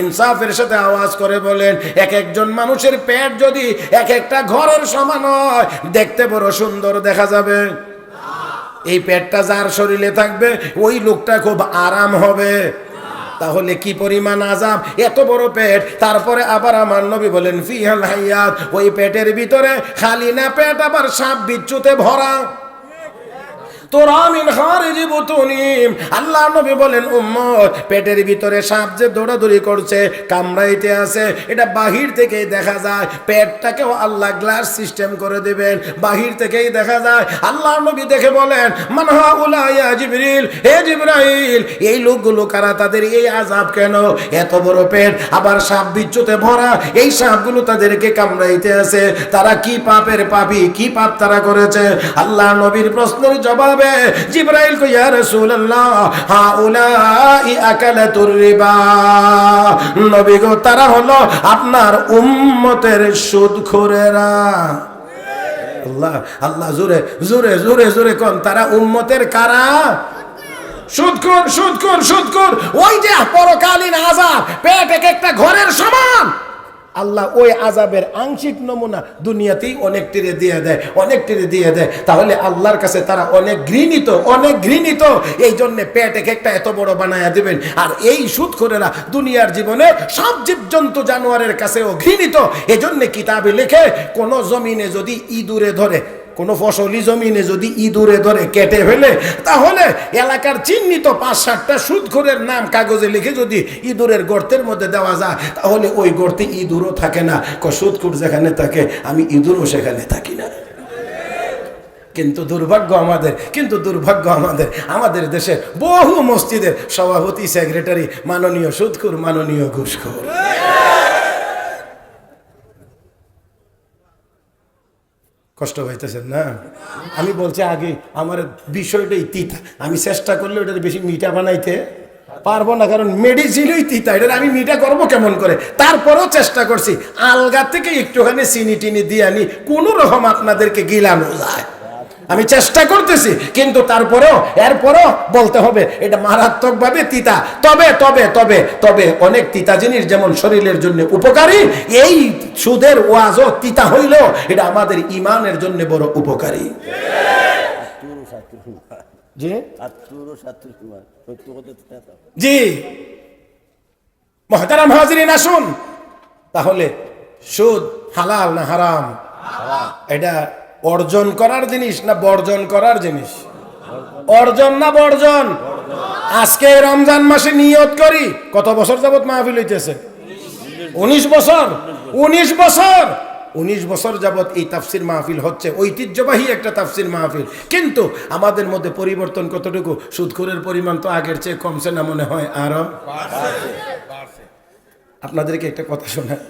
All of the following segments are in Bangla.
ইনসাফের সাথে আওয়াজ করে বলেন, এক একজন মানুষের পেট যদি এক একটা ঘরের সমান হয়, দেখতে বড় সুন্দর দেখা যাবে। এই পেটটা যার শরীরে থাকবে, ওই লোকটা খুব আরাম হবে। তাহলে কি পরিমাণ আজাব এত বড় পেট। তারপরে আবার আমার নবী বলেন, ফিহাল হাইয়াত, ওই পেটের ভিতরে খালি না পেট, আবার সাপ বিচ্যুতে ভরা। তোরা পেটের ভিতরে কামড়াইতে আছে, এটা বাহির দেখা যায় দেখা যায়। এই লোকগুলো কারা? তাদের এই আজাব কেন? এত বড় পেট, আবার সাপ বিচ্যুতে ভরা, এই সাপগুলো তাদেরকে কামড়াইতে আছে। তারা কি পাপের পাপি? কি পাপ তারা করেছে? আল্লাহ নবীর প্রশ্নের জবাবে জিব্রাইল কো ইয়া রাসূলুল্লাহ, হাউলাই আকালাতুর রিবা। নবী গো, তারা হলো আপনার উম্মতের সুদখোরেরা। আল্লাহ আল্লাহ, জোরে জোরে জোরে জোরে কোন, তারা উম্মতের কারা? সুদখোর সুদখোর সুদখোর। ওই যে পরকালীন আজাব পেট এক একটা ঘরের সমান। আল্লাহ ওই আজাবের আংশিক নমুনা দুনিয়াতেই অনেকটিরে দিয়ে দেয় অনেকটিরে দিয়ে দেয়। তাহলে আল্লাহর কাছে তারা অনেক ঘৃণিত অনেক ঘৃণিত। এই জন্যে পেট এক একটা এত বড় বানায় দেবেন। আর এই সুদ করেরা দুনিয়ার জীবনে সব জীবজন্তু জানোয়ারের কাছেও ঘৃণিত। এজন্যে কিতাবে লেখে, কোনো জমিনে যদি ইঁদুরে ধরে কোনো ফসলি জমিনে যদি ইঁদুরে ধরে কেটে ফেলে, তাহলে এলাকার চিহ্নিত পাঁচ সাতটা সুদখোরের নাম কাগজে লিখে যদি ইঁদুরের গর্তের মধ্যে দেওয়া যায়, তাহলে ওই গর্তে ইঁদুরও থাকে না। সুদখোর যেখানে থাকে, আমি ইঁদুরও সেখানে থাকি না। কিন্তু দুর্ভাগ্য আমাদের, কিন্তু দুর্ভাগ্য আমাদের। আমাদের দেশে বহু মসজিদের সভাপতি, সেক্রেটারি, মাননীয় সুদখুর, মাননীয় ঘুষখোর। কষ্ট হইতেছেন না? আমি বলছি, আগে আমার বিষয়টাই তিতা। আমি চেষ্টা করলে ওটাতে বেশি মিঠা বানাইতে পারব না, কারণ মেডিসিনই তিতা। এটা আমি মিঠা করব কেমন করে? তারপরেও চেষ্টা করছি। আলগা থেকে একটুখানি চিনি টিনি দিয়ে আনি কোনো রকম আপনাদেরকে গিলানো যায় আমি চেষ্টা করতেছি, কিন্তু তারপরেও, এরপরও বলতে হবে, এটা মারাত্মকভাবে তিতা। তবে তবে তবে তবে অনেক তিতা জিনিস যেমন শরীরের জন্য উপকারী, এই সুদের ওয়াজও তিতা হইলেও এটা আমাদের ইমানের জন্য বড় উপকারী। জি? মহতারাম হাজরিন, আসুন। তাহলে সুদ হালাল না হারাম? এটা অর্জন করার জিনিস না বর্জন করার জিনিস? অর্জন না বর্জন? আজকে রমজান মাসে নিয়ত করি, কত বছর যাবত মাহফিল হইতেছে? উনিশ বছর? উনিশ বছর? উনিশ বছর যাবত এই তাফসির মাহফিল হচ্ছে, ঐতিহ্যবাহী একটা তাফসির মাহফিল। কিন্তু আমাদের মধ্যে পরিবর্তন কতটুকু? সুদখোরের পরিমাণ তো আগের চেয়ে কমছে না মনে হয়, আরও? আপনাদেরকে একটা কথা শোনায়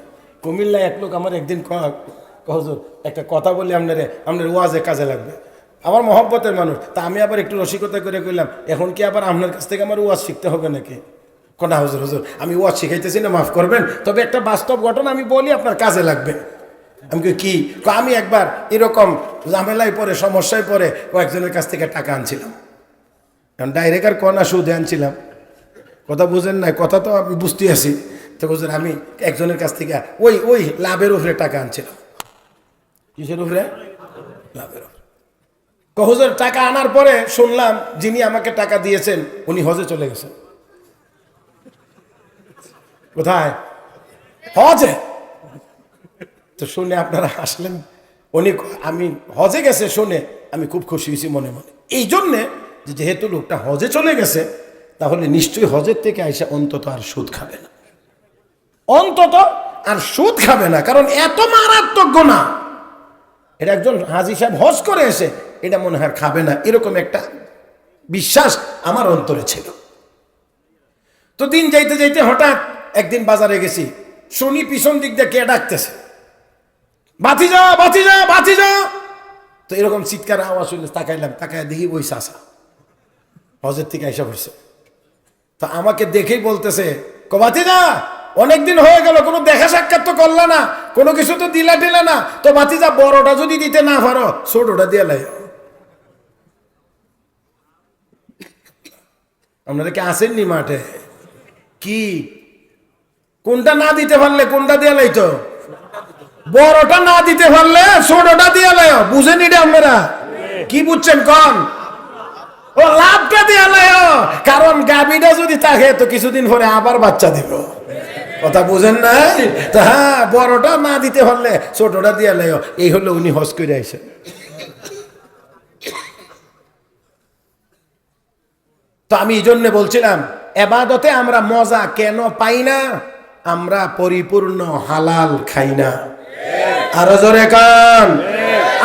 কুমিল্লায় এক লোক আমার একদিন হুজুর, একটা কথা বলি আপনারে, আপনার ওয়াজে কাজে লাগবে। আমার মহব্বতের মানুষ, তা আমি আবার একটু রসিকতা করে কইলাম, এখন কি আবার আপনার কাছ থেকে আমার ওয়াজ শিখতে হবে নাকি? কোনা হুজুর হুজুর, আমি ওয়াজ শিখাইতেছি না, মাফ করবেন, তবে একটা বাস্তব ঘটনা আমি বলি আপনার কাজে লাগবে। আমি কি? আমি একবার এরকম ঝামেলায় পরে সমস্যায় পরে কয়েকজনের কাছ থেকে টাকা আনছিলাম। কারণ ডাইরেক্ট আর কনা সুদে আনছিলাম। কথা বুঝেন না কথা তো আমি বুঝতে আছি। তো বুঝলেন আমি একজনের কাছ থেকে ওই ওই লাভের উপরে টাকা আনছিলাম। কিসের উপরে টাকা আনার পরে শুনলাম যিনি আমাকে টাকা দিয়েছেন, উনি হজে চলে গেছেন। কোথায়? হজে? তো শুনে আপনারা আসলেন উনি আমি হজে গেছে শুনে আমি খুব খুশি হয়েছি মনে মনে। এই জন্যে যেহেতু লোকটা হজে চলে গেছে, তাহলে নিশ্চয়ই হজের থেকে আইসা অন্তত আর সুদ খাবে না। অন্তত আর সুদ খাবে না, কারণ এত মারাত্মক গোনা। এটা একজন হাজি সাহেব হজ করে এসে এটা মনে হয় খাবে না। এরকম একটা বিশ্বাস আমার অন্তরে ছিল। তো দিন যাইতে যাইতে হঠাৎ একদিন বাজারে গেছি। শুনি পিছন দিক দিয়ে কে ডাকতেছে। বাতি যা বাতি যা বাতি যা তো এরকম চিৎকার আওয়াজ শুনলে তাকাইলাম তাকায় দেখি ওই চাষা হজের থেকে এসে হয়েছে তো আমাকে দেখেই বলতেছে কবাতি যা অনেকদিন হয়ে গেল, কোনো দেখা সাক্ষাৎ তো করলা না, কোনো কিছু তো দিলা টিলা না। তো বাতিজা বড়টা যদি দিতে না পারো, ছোটটা দিয়ে লাই। আপনারা কি আসেননি মাঠে? কি? কোনটা না দিতে পারলে কোনটা দিয়ে লাইতো বড়টা না দিতে পারলে ছোটটা দিয়ে লাইও বুঝেন এটা আপনারা? কি বুঝছেন কন? ও, লাভটা দিয়ে লাইও কারণ গাবিটা যদি থাকে, তো কিছুদিন পরে আবার বাচ্চা দিব। কথা বুঝেন নাই? তা হ্যাঁ বড়টা না দিতে পারলে ছোটটা দিয়ে লাইও এই হলো উনি হস করে আইসেন। তো আমি এই জন্য বলছিলাম এবাদতে আমরা মজা কেন পাই না? আমরা পরিপূর্ণ হালাল খাই না। আরও জোরে কান।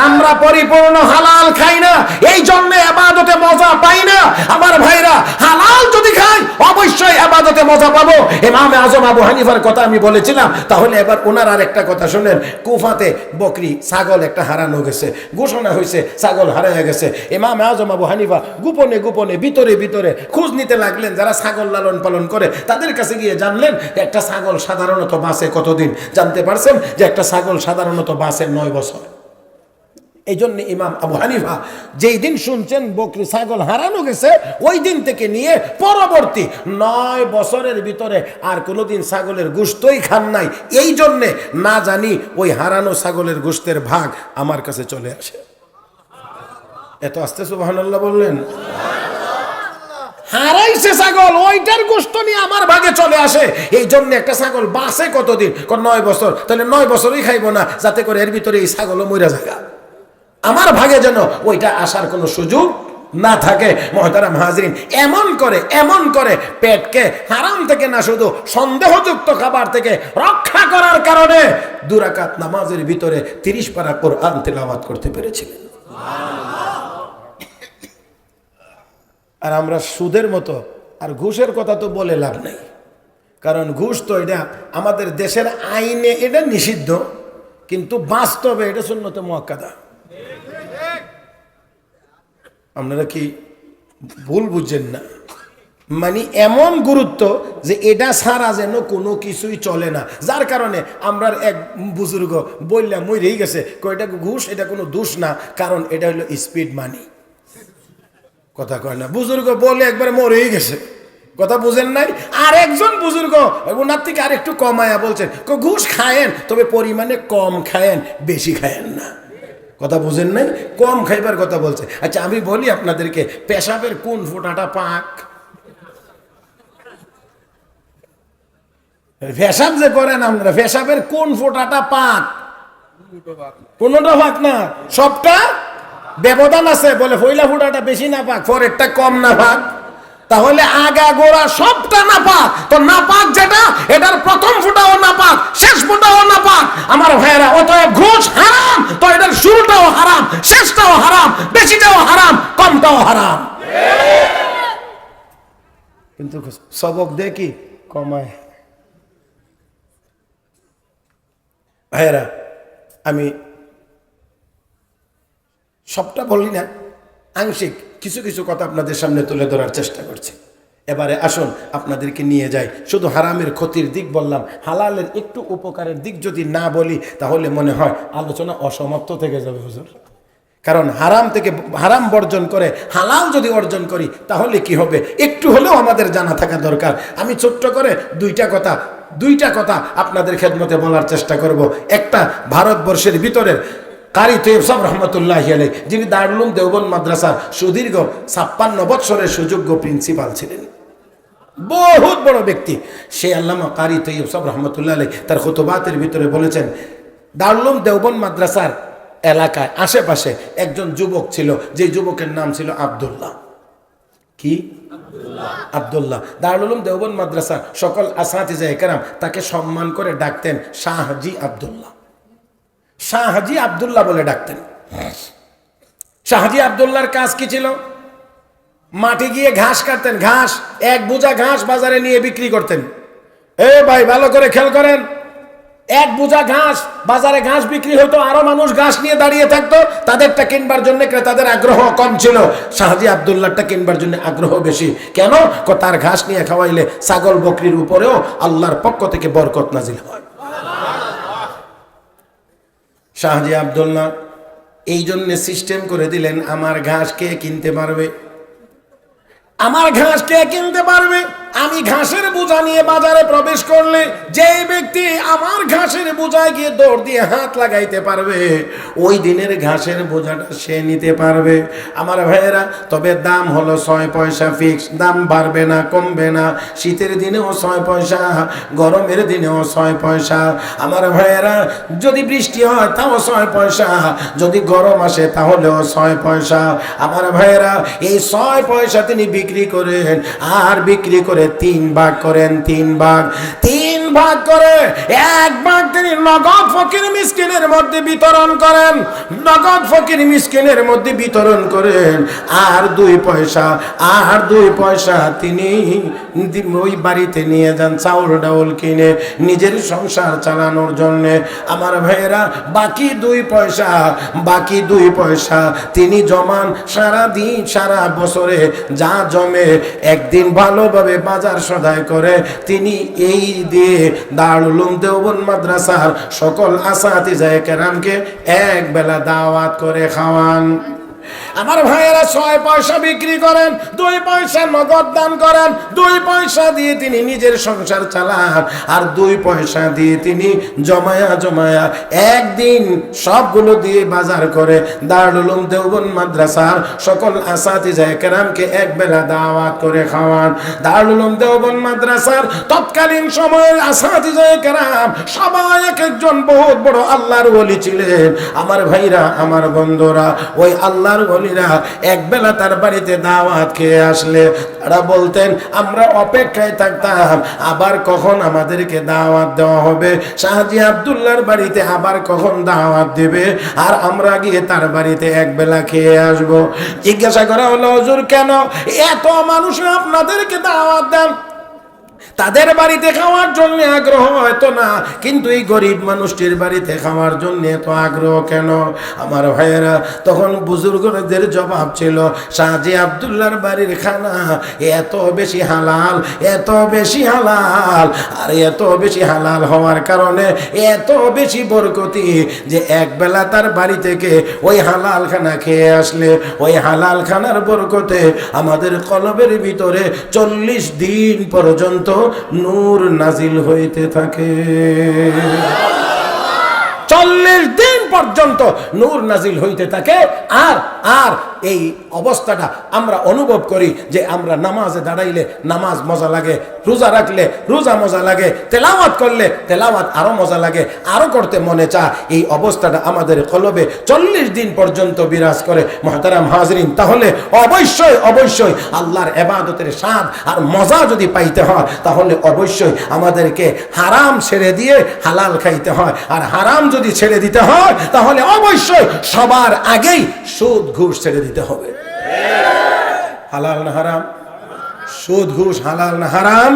আমরা পরিপূর্ণ হালাল খাই না। এই জন্য আবাদতে মজা পাই না। আমার ভাইরা, হালাল যদি খাই, অবশ্যই আবাদতে মজা পাবো। ইমামে আজম আবু হানিফার কথা আমি বলেছিলাম। তাহলে এবার ওনার আর একটা কথা শুনেন। কুফাতে বকরি, ছাগল একটা হারানো গেছে। ঘোষণা হয়েছে, ছাগল হারাইয়া গেছে। ইমাম আজম আবু হানিফা গোপনে গোপনে, ভিতরে ভিতরে খোঁজ নিতে লাগলেন। যারা ছাগল লালন পালন করে, তাদের কাছে গিয়ে জানলেন, একটা ছাগল সাধারণত বাঁচে কতদিন? জানতে পারছেন যে একটা ছাগল সাধারণত বাঁচে নয় বছর। এই জন্য ইমাম আবু হানিফা যেই দিন শুনছেন বকরি ছাগল হারানো গেছে, ওই দিন থেকে নিয়ে পরবর্তী নয় বছরের ভিতরে আর কোনোদিন ছাগলের গোস্তই খান নাই। এই জন্যে না জানি ওই হারানো ছাগলের গোস্তের ভাগ আমার কাছে চলে আসে। এত আস্তে সুবহানাল্লাহ বললেন? হারাইছে ছাগল, ওইটার গোস্ত নিয়ে আমার ভাগে চলে আসে। এই জন্য একটা ছাগল বাসে কতদিন? নয় বছর। তাহলে নয় বছরই খাইবো না, যাতে করে এর ভিতরে এই ছাগলও মইরা জায়গা আমার ভাগে যেন ওইটা আসার কোনো সুযোগ না থাকে, মহতারাম হাজরিন। এমন করে এমন করে পেটকে হারাম থেকে না শুধু সন্দেহযুক্ত খাবার থেকে রক্ষা করার কারণে দুরাকাত নামাজের ভিতরে তিরিশ পারা কোরআন তেলাওয়াত করতে পেরেছিলেন। আর আমরা সুদের মতো, আর ঘুষের কথা তো বলে লাভ নেই। কারণ ঘুষ তো এটা আমাদের দেশের আইনে এটা নিষিদ্ধ, কিন্তু বাস্তবে এটা শূন্যতে মোয়াক্কাদা। আপনারা কি ভুল বুঝছেন না? মানে এমন গুরুত্ব যে এটা ছাড়া যেন কোনো কিছুই চলে না। যার কারণে আমরা এক বুজুর্গ বললাম রেই গেছে। এটা ঘুষ, এটা কোনো দোষ না, কারণ এটা হলো স্পিড মানি কথা কয় না। বুজুর্গ বলে একবারে মরেই গেছে। কথা বুঝেন নাই? আর একজন বুজুর্গ, ওনার থেকে আর একটু কমায়া বলছেন ঘুষ খায়েন, তবে পরিমাণে কম খায়েন, বেশি খায়েন না। কথা বুঝেন নাই? কম খাইবার কথা বলছে। আচ্ছা আমি বলি আপনাদেরকে, পেশাবের কোন ফোটাটা পাক? পেশাব যে করেন আপনারা, পেশাবের কোন ফোটাটা পাক? কোনটা পাক না? সবটা? ব্যবধান আছে, বলে পয়লা ফোটাটা বেশি না পাক, পরেরটা কম না পাক। তাহলে আগা গোড়া সবটা না পাক। তো না পাক যেটা এটার প্রথম ফুটাও না পাক শেষ ফুটাও না পাক আমার ভাইয়েরা অতএব ঘুষ হারাম তো এটার শুরুটাও হারাম শেষটাও হারাম বেশিটাও হারাম কমটাও হারাম সবক দেখি কমায়। ভাইয়েরা, আমি সবটা বলি না, আংশিক কিছু কিছু কথা আপনাদের সামনে তুলে ধরার চেষ্টা করছি। এবারে আসুন, আপনাদেরকে নিয়ে যাই। শুধু হারামের ক্ষতির দিক বললাম, হালালের একটু উপকারের দিক যদি না বলি, তাহলে মনে হয় আলোচনা অসমাপ্ত থেকে যাবে, হুজুর। কারণ হারাম থেকে হারাম বর্জন করে, হালাল যদি অর্জন করি, তাহলে কি হবে? একটু হলেও আমাদের জানা থাকা দরকার। আমি ছোট্ট করে দুইটা কথা দুইটা কথা আপনাদের খেদমতে বলার চেষ্টা করব। একটা, ভারতবর্ষের ভিতরের কারি তৈব সব রহমতুল্লাহ আলাই যিনি দারুলুম দেওবন মাদ্রাসার সুদীর্ঘ ছাপ্পান্ন বৎসরের সুযোগ্য প্রিন্সিপাল ছিলেন। বহুত বড় ব্যক্তি। সে আল্লামা কারি তৈব সব রহমতুল্লাহ আলাই তার খুতবাতের ভিতরে বলেছেন দারুলুম দেওবন মাদ্রাসার এলাকায় আশেপাশে একজন যুবক ছিল যে যুবকের নাম ছিল আবদুল্লাহ। কি? আবদুল্লাহ। দারুল উলুম দেওবন মাদ্রাসা সকল আসাতিজা একরাম তাকে সম্মান করে ডাকতেন শাহজি আবদুল্লাহ। শাহজি আবদুল্লাহ বলে ডাকতেন। শাহজি আবদুল্লাহর কাজ কি ছিল? মাঠে গিয়ে ঘাস কাটতেন ঘাস এক বোঝা ঘাস বাজারে নিয়ে বিক্রি করতেন। এ ভাই ভালো করে খেয়াল করেন। এক বোঝা ঘাস, বাজারে ঘাস বিক্রি হতো আরও মানুষ ঘাস নিয়ে দাঁড়িয়ে থাকতো। তাদেরটা কিনবার জন্য ক্রেতাদের আগ্রহ কম ছিল। শাহজি আবদুল্লাহটা কিনবার জন্য আগ্রহ বেশি। কেন? তার ঘাস নিয়ে খাওয়াইলে ছাগল বকরির উপরেও আল্লাহর পক্ষ থেকে বরকত নাজিল হয়। শাহজি আবদুল্লাহ, এই জন্য সিস্টেম করে দিলেন, আমার ঘাস কে কিনতে পারবে? আমার ঘাস কে কিনতে পারবে? আমি ঘাসের বোঝা নিয়ে বাজারে প্রবেশ করলে যে ব্যক্তি আমার ঘাসের বোঝায় গিয়ে দৌড় দিয়ে হাত লাগাইতে পারবে, ওই দিনের ঘাসের বোঝাটা সে নিতে পারবে। আমার ভাইয়েরা, তবে দাম হলো ছয় পয়সা ফিক্স দাম বাড়বে না, কমবে না। শীতের দিনেও ছয় পয়সা, গরমের দিনেও ছয় পয়সা। আমার ভাইয়েরা, যদি বৃষ্টি হয় তাও ছয় পয়সা, যদি গরম আসে তাহলেও ছয় পয়সা। আমার ভাইয়েরা, এই ছয় পয়সা তিনি বিক্রি করেন, আর বিক্রি করে তিন ভাগ করেন তিন ভাগ। তিন ভাগ করে, এক ভাগ তিনি নগদ ফকির মিসকিনের মধ্যে বিতরণ করেন। নগদ ফকির মিসকিনের মধ্যে বিতরণ করেন। আর দুই পয়সা, আর দুই পয়সা তিনি ওই বাড়িতে নিয়ে যান, চাউল ডাউল কিনে নিজের সংসার চালানোর জন্য। আমার ভাইয়েরা, বাকি দুই পয়সা, বাকি দুই পয়সা তিনি জমান সারা দিন সারা বছরে যা জমে, একদিন ভালোভাবে বাজার সদাই করে। তিনি এই দিয়ে দারুল উলুম দেওবন মাদ্রাসার সকল আসাতিজায়ে কেরামকে এক বেলা দাওয়াত করে খাওয়ান। আমার ভাইয়েরা ছয় পয়সা বিক্রি করেন, দুই পয়সা নগদ দান করেন, দুই পয়সা দিয়ে তিনি নিজের সংসার চালান, আর দুই পয়সা দিয়ে তিনি জমায়া জমায়া একদিন সবগুলো দিয়ে বাজার করে দারুল উলুম দেওবন মাদ্রাসার সকল আসাতিজায়ে কেরামকে এক বেলা দাওয়াত করে খাওয়ান। দারুল উলুম দেওবন মাদ্রাসার তৎকালীন সময়ের আসাতিজায়ে কেরাম সবাই এক একজন বহুত বড় আল্লাহর ওলি ছিলেন। আমার ভাইরা, আমার বন্ধুরা, ওই আল্লাহর ওলিরা একবেলা তার বাড়িতে দাওয়াত খেয়ে আসলে। তারা বলতেন, আমরা অপেক্ষায় থাকতাম, আবার কখন আমাদেরকে দাওয়াত দেওয়া হবে? শাহজি আবদুল্লাহর বাড়িতে আবার কখন দাওয়াত দেবে? আর আমরা গিয়ে তার বাড়িতে একবেলা খেয়ে আসব। জিজ্ঞাসা করা হলো, হজুর, কেন? এত মানুষ আপনাদেরকে দাওয়াত দেন। তাদের বাড়িতে খাওয়ার জন্য আগ্রহ হয়তো না, কিন্তু এই গরিব মানুষটির বাড়িতে খাওয়ার জন্য এত আগ্রহ কেন? আমার ভাইয়েরা, তখন বুজুর্গদের জবাব ছিল শাহজি আবদুল্লার বাড়ির খানা এত বেশি হালাল, এত বেশি হালাল। আর এত বেশি হালাল হওয়ার কারণে এত বেশি বরকতি যে একবেলা তার বাড়ি থেকে ওই হালাল খানা খেয়ে আসলে। ওই হালাল খানার বরকতে আমাদের কলবের ভিতরে চল্লিশ দিন পর্যন্ত নূর নাজিল হইতে থাকে। চল্লিশ দিন পর্যন্ত নূর নাজিল হইতে থাকে। আর আর এই অবস্থাটা আমরা অনুভব করি যে আমরা নামাজে দাঁড়াইলে নামাজ মজা লাগে, রোজা রাখলে রোজা মজা লাগে, তেলাওয়াত করলে তেলাওয়াত আরও মজা লাগে, আরও করতে মনে চা এই অবস্থাটা আমাদের কলবে চল্লিশ দিন পর্যন্ত বিরাজ করে। মহতারাম হাজরিন, তাহলে অবশ্যই অবশ্যই আল্লাহর এবাদতের স্বাদ আর মজা যদি পাইতে হয়, তাহলে অবশ্যই আমাদেরকে হারাম ছেড়ে দিয়ে হালাল খাইতে হয়। আর হারাম যদি ছেড়ে দিতে হয় তাহলে অবশ্যই সবার আগেই সুদ ঘুষ ছেড়ে দিতে হবে। হালাল না হারাম? সুদ ঘুষ হালাল না হারাম?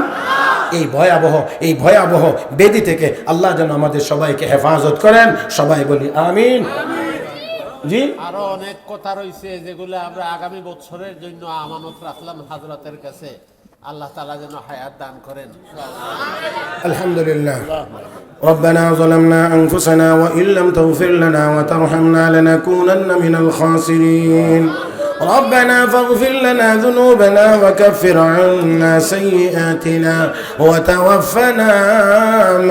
এই ভয়াবহ এই ভয়াবহ বেদি থেকে আল্লাহ যেন আমাদের সবাইকে হেফাজত করেন। সবাই বলি আমিন। জি? আরও অনেক কথা রয়েছে যেগুলো আমরা আগামী বছরের জন্য আমানত রাখলাম হাজরাতের কাছে। আল্লাহ তালা যেন হায়াত দান করেন الحمد لله ربنا ظلمنا أنفسنا وإن لم تغفر لنا وترحمنا لنكونن من الخاسرين ربنا فاغفر لنا ذنوبنا وكفر عنا سيئاتنا وتوفنا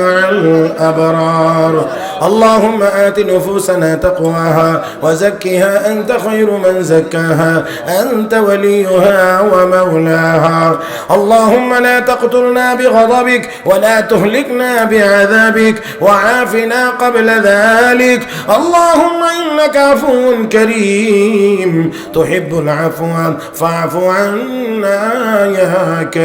مع الأبرار اللهم آت نفوسنا تقواها وزكها أنت خير من زكاها. أنت وليها ومولاها. اللهم لا تقتلنا بغضبك ولا تهلكنا بعذابك وعافنا قبل ذلك. اللهم إنك عفو كريم. تحب العفو فاعف عنا يا كريم.